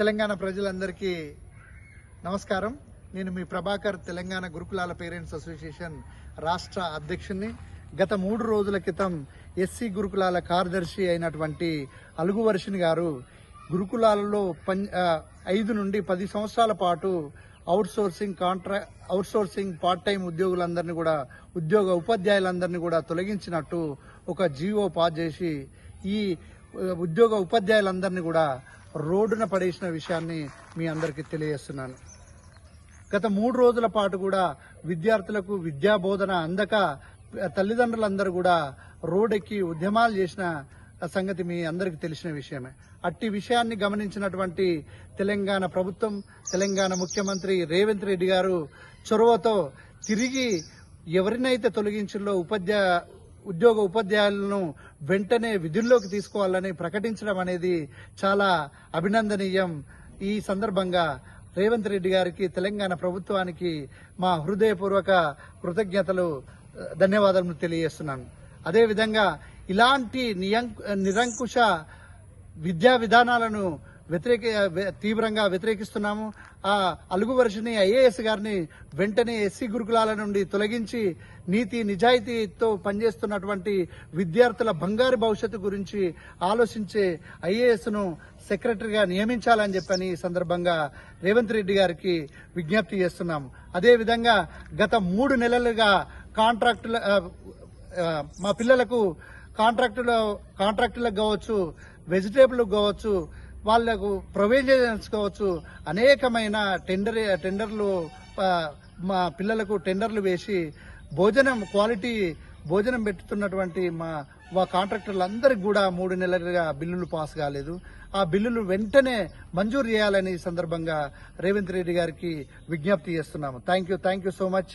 తెలంగాణ ప్రజలందరికీ నమస్కారం. నేను మీ ప్రభాకర్ తెలంగాణ గురుకులాల పేరెంట్స్ అసోసియేషన్ రాష్ట్ర అధ్యక్షుని గత మూడు రోజుల క్రితం ఎస్సీ గురుకులాల కార్యదర్శి అయినటువంటి అలుగువర్షిని గారు గురుకులాలలో పం ఐదు నుండి పది సంవత్సరాల పాటు అవుట్ సోర్సింగ్ కాంట్రా అవుట్ సోర్సింగ్ పార్ట్ టైం ఉద్యోగులందరినీ కూడా ఉద్యోగ ఉపాధ్యాయులందరినీ కూడా తొలగించినట్టు ఒక జీవో పాస్ చేసి ఈ ఉద్యోగ ఉపాధ్యాయులందరినీ కూడా రోడ్డున పడేసిన విషయాన్ని మీ అందరికీ తెలియజేస్తున్నాను. గత మూడు రోజుల పాటు కూడా విద్యార్థులకు విద్యా బోధన అందక తల్లిదండ్రులందరూ కూడా రోడ్డెక్కి ఉద్యమాలు చేసిన సంగతి మీ అందరికీ తెలిసిన విషయమే. అట్టి విషయాన్ని గమనించినటువంటి తెలంగాణ ప్రభుత్వం తెలంగాణ ముఖ్యమంత్రి రేవంత్ రెడ్డి గారు చొరవతో తిరిగి ఎవరినైతే తొలగించిందో ఉపాధ్యాయ ఉద్యోగ ఉపాధ్యాయులను వెంటనే విధుల్లోకి తీసుకోవాలని ప్రకటించడం అనేది చాలా అభినందనీయం. ఈ సందర్భంగా రేవంత్ రెడ్డి గారికి తెలంగాణ ప్రభుత్వానికి మా హృదయపూర్వక కృతజ్ఞతలు ధన్యవాదాలను ధన్యవాదాలు తెలియజేస్తున్నాను. అదేవిధంగా ఇలాంటి నియం- నిరంకుశ విద్యా విధానాలను వ్యతిరేక తీవ్రంగా వ్యతిరేకిస్తున్నాము. ఆ అలుగు వర్షిని ఐఏఎస్ గారిని వెంటనే ఎస్సీ గురుకులాల నుండి తొలగించి నీతి నిజాయితీతో పనిచేస్తున్నటువంటి విద్యార్థుల బంగారు భవిష్యత్తు గురించి ఆలోచించే ఐఏఎస్ను సెక్రటరీగా నియమించాలని చెప్పని ఈ సందర్భంగా రేవంత్ రెడ్డి గారికి విజ్ఞప్తి చేస్తున్నాము. అదేవిధంగా గత మూడు నెలలుగా కాంట్రాక్టుల మా పిల్లలకు కాంట్రాక్టులో కాంట్రాక్టులకు కావచ్చు వెజిటేబుల్ కావచ్చు వాళ్ళకు ప్రొవైడ్ కావచ్చు అనేకమైన టెండర్ టెండర్లు మా పిల్లలకు టెండర్లు వేసి భోజనం క్వాలిటీ భోజనం పెట్టుతున్నటువంటి మా మా కాంట్రాక్టర్లందరికీ కూడా మూడు నెలలుగా బిల్లులు పాస్ కాలేదు. ఆ బిల్లులు వెంటనే మంజూరు చేయాలని సందర్భంగా రేవంత్ రెడ్డి గారికి విజ్ఞప్తి చేస్తున్నాము. Thank you thank you so much